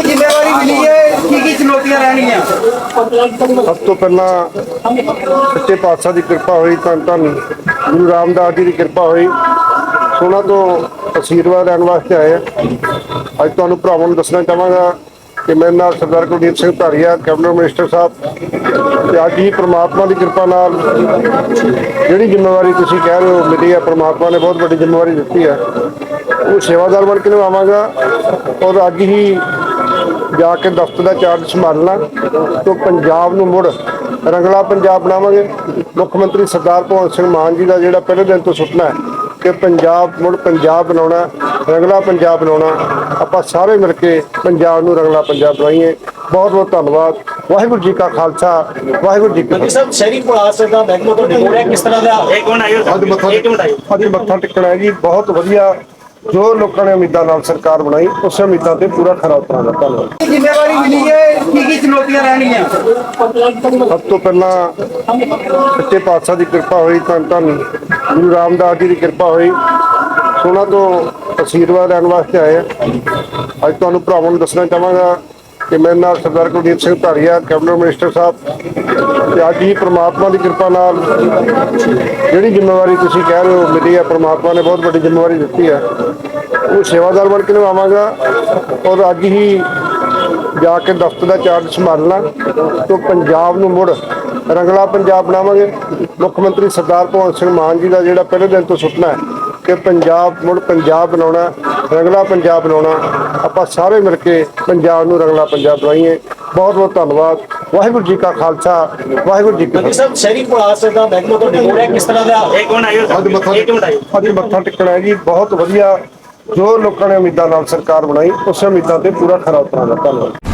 ਜ਼ਿੰਮੇਵਾਰੀ ਮਿਲੀ ਹੈ? ਕੀ ਕੀ ਚੁਣੌਤੀਆਂ ਰਹਿਣਗੀਆਂ? ਸਭ ਤੋਂ ਪਹਿਲਾਂ ਸੱਚੇ ਪਾਤਸ਼ਾਹ ਦੀ ਕਿਰਪਾ ਹੋਈ ਧੰਨ ਧੰਨ ਗੁਰੂ ਰਾਮਦਾਸ ਜੀ ਦੀ ਕਿਰਪਾ ਹੋਈ। ਉਹਨਾਂ ਤੋਂ ਅਸ਼ੀਰਵਾਦ ਲੈਣ ਵਾਸਤੇ ਆਏ ਹਾਂ। ਅੱਜ ਤੁਹਾਨੂੰ ਭਰਾਵਾਂ ਨੂੰ ਦੱਸਣਾ ਚਾਹਾਂਗਾ ਕਿ ਮੇਰੇ ਨਾਲ ਸਰਦਾਰ ਕੁਲਦੀਪ ਸਿੰਘ ਧਾਰੀਆ ਕੈਬਨਿਟ ਮਿਨਿਸਟਰ ਸਾਹਿਬ ਤੇ ਅੱਜ ਹੀ ਪ੍ਰਮਾਤਮਾ ਦੀ ਕਿਰਪਾ ਨਾਲ ਜਿਹੜੀ ਜ਼ਿੰਮੇਵਾਰੀ ਤੁਸੀਂ ਕਹਿ ਰਹੇ ਹੋ ਮਿਲੀ ਹੈ, ਪ੍ਰਮਾਤਮਾ ਨੇ ਬਹੁਤ ਵੱਡੀ ਜ਼ਿੰਮੇਵਾਰੀ ਦਿੱਤੀ ਹੈ। ਉਹ ਸੇਵਾਦਾਰ ਬਣ ਕੇ ਨਿਭਾਵਾਂਗਾ ਔਰ ਅੱਜ ਹੀ ਜਾ ਕੇ ਦਫ਼ਤਰ ਦਾ ਚਾਰਜ ਸੰਭਾਲਣਾ ਤੋਂ ਪੰਜਾਬ ਨੂੰ ਮੁੜ ਰੰਗਲਾ ਪੰਜਾਬ ਬਣਾਵਾਂਗੇ। ਮੁੱਖ ਮੰਤਰੀ ਸਰਦਾਰ ਭਗਵੰਤ ਸਿੰਘ ਮਾਨ ਜੀ ਦਾ ਜਿਹੜਾ ਪਹਿਲੇ ਦਿਨ ਤੋਂ ਸੁਪਨਾ ਹੈ ਕਿ ਪੰਜਾਬ ਮੁੜ ਪੰਜਾਬ ਬਣਾਉਣਾ ਰੰਗਲਾ ਪੰਜਾਬ ਬਣਾਉਣਾ। ਆਪਾਂ ਸਾਰੇ ਮਿਲ ਕੇ ਪੰਜਾਬ ਨੂੰ ਰੰਗਲਾ ਪੰਜਾਬ ਬਣਾਈਏ। ਬਹੁਤ ਬਹੁਤ ਧੰਨਵਾਦ। ਵਾਹਿਗੁਰੂ ਜੀ ਕਾ ਖਾਲਸਾ ਵਾਹਿਗੁਰੂ ਜੀ ਕੀ ਫਤਿਹ। ਸਭ ਸ਼ਹਿਰੀ ਪੁਲਿਸ ਦਾ ਮਹਿਕਮਾ ਤੁਹਾਡੇ ਕੋਲ ਹੈ? ਕਿਸ ਤਰ੍ਹਾਂ ਦਾ? ਇੱਕ ਮਿੰਟ ਆਇਓ ਇੱਕ ਮਿੰਟ ਆਇਓ। ਅੱਜ ਮੱਥਾ ਟੇਕਣਾ ਹੈ ਜੀ। ਬਹੁਤ ਵਧੀਆ ਜੋ ਲੋਕਾਂ ਨੇ ਉਮੀਦਾਂ ਨਾਲ ਸਰਕਾਰ ਬਣਾਈ ਉਸ ਉਮੀਦਾਂ ਤੇ ਪੂਰਾ ਖਰਾ ਉਤਰਾਂਗਾ ਧੰਨਵਾਦ। ਜ਼ਿੰਮੇਵਾਰੀ ਮਿਲੀ ਹੈ? ਕੀ ਕੀ ਚੁਣੌਤੀਆਂ ਰਹਿਣਗੀਆਂ ਸਭ ਤੋਂ ਪਹਿਲਾਂ ਸੱਚੇ ਪਾਤਸ਼ਾਹ ਦੀ ਕਿਰਪਾ ਹੋਈ ਧੰਨ ਧੰਨ ਗੁਰੂ ਰਾਮਦਾਸ ਜੀ ਦੀ ਕਿਰਪਾ ਹੋਈ। ਉਹਨਾਂ ਤੋਂ ਅਸ਼ੀਰਵਾਦ ਲੈਣ ਵਾਸਤੇ ਆਏ ਹਾਂ। ਅੱਜ ਤੁਹਾਨੂੰ ਭਰਾਵਾਂ ਨੂੰ ਦੱਸਣਾ ਚਾਹਾਂਗਾ ਕਿ ਮੇਰੇ ਨਾਲ ਸਰਦਾਰ ਕੁਲਦੀਪ ਸਿੰਘ ਧਾਰੀਆ ਕੈਬਨਿਟ ਮਿਨਿਸਟਰ ਸਾਹਿਬ ਤੇ ਅੱਜ ਹੀ ਪ੍ਰਮਾਤਮਾ ਦੀ ਕਿਰਪਾ ਨਾਲ ਜਿਹੜੀ ਜ਼ਿੰਮੇਵਾਰੀ ਤੁਸੀਂ ਕਹਿ ਰਹੇ ਹੋ ਮਿਲੀ ਹੈ, ਪ੍ਰਮਾਤਮਾ ਨੇ ਬਹੁਤ ਵੱਡੀ ਜ਼ਿੰਮੇਵਾਰੀ ਦਿੱਤੀ ਹੈ, ਉਹ ਸੇਵਾਦਾਰ ਬਣ ਕੇ ਨਿਭਾਵਾਂਗਾ ਔਰ ਅੱਜ ਹੀ ਜਾ ਕੇ ਦਫ਼ਤਰ ਦਾ ਚਾਰਜ ਸੰਭਾਲਣਾ ਤੋਂ ਪੰਜਾਬ ਨੂੰ ਮੁੜ ਰੰਗਲਾ ਪੰਜਾਬ ਬਣਾਵਾਂਗੇ। ਮੁੱਖ ਮੰਤਰੀ ਸਰਦਾਰ ਭਗਵੰਤ ਸਿੰਘ ਮਾਨ ਜੀ ਦਾ ਜਿਹੜਾ ਪਹਿਲੇ ਦਿਨ ਤੋਂ ਸੁਪਨਾ ਹੈ ਕਿ ਪੰਜਾਬ ਮੁੜ ਪੰਜਾਬ ਬਣਾਉਣਾ ਰੰਗਲਾ ਪੰਜਾਬ ਬਣਾਉਣਾ ਆਪਾਂ ਸਾਰੇ ਮਿਲ ਕੇ ਪੰਜਾਬ ਨੂੰ ਰੰਗਲਾ ਪੰਜਾਬ ਬਣਾਈਏ। ਬਹੁਤ ਬਹੁਤ ਧੰਨਵਾਦ। ਵਾਹਿਗੁਰੂ ਜੀ ਕਾ ਖਾਲਸਾ ਵਾਹਿਗੁਰੂ ਜੀ ਕੀ ਫਤਿਹ। ਸਭ ਸ਼ਹਿਰੀ ਪੁਲਿਸ ਦਾ ਮਹਿਕਮਾ ਤੁਹਾਡੇ ਕੋਲ ਹੈ? ਕਿਸ ਤਰ੍ਹਾਂ ਦਾ? ਇੱਕ ਮਿੰਟ ਆਇਓ ਅੱਜ ਮੱਥਾ ਇੱਕ ਮਿੰਟ ਆਇਓ। ਅੱਜ ਮੱਥਾ ਟੇਕਣਾ ਹੈ ਜੀ। ਬਹੁਤ ਵਧੀਆ। ਜੋ ਲੋਕਾਂ ਨੇ ਉਮੀਦਾਂ ਨਾਲ ਸਰਕਾਰ ਬਣਾਈ ਉਸ ਉਮੀਦਾਂ ਤੇ ਪੂਰਾ ਖਰਾ ਉਤਰਾਂਗਾ। ਧੰਨਵਾਦ।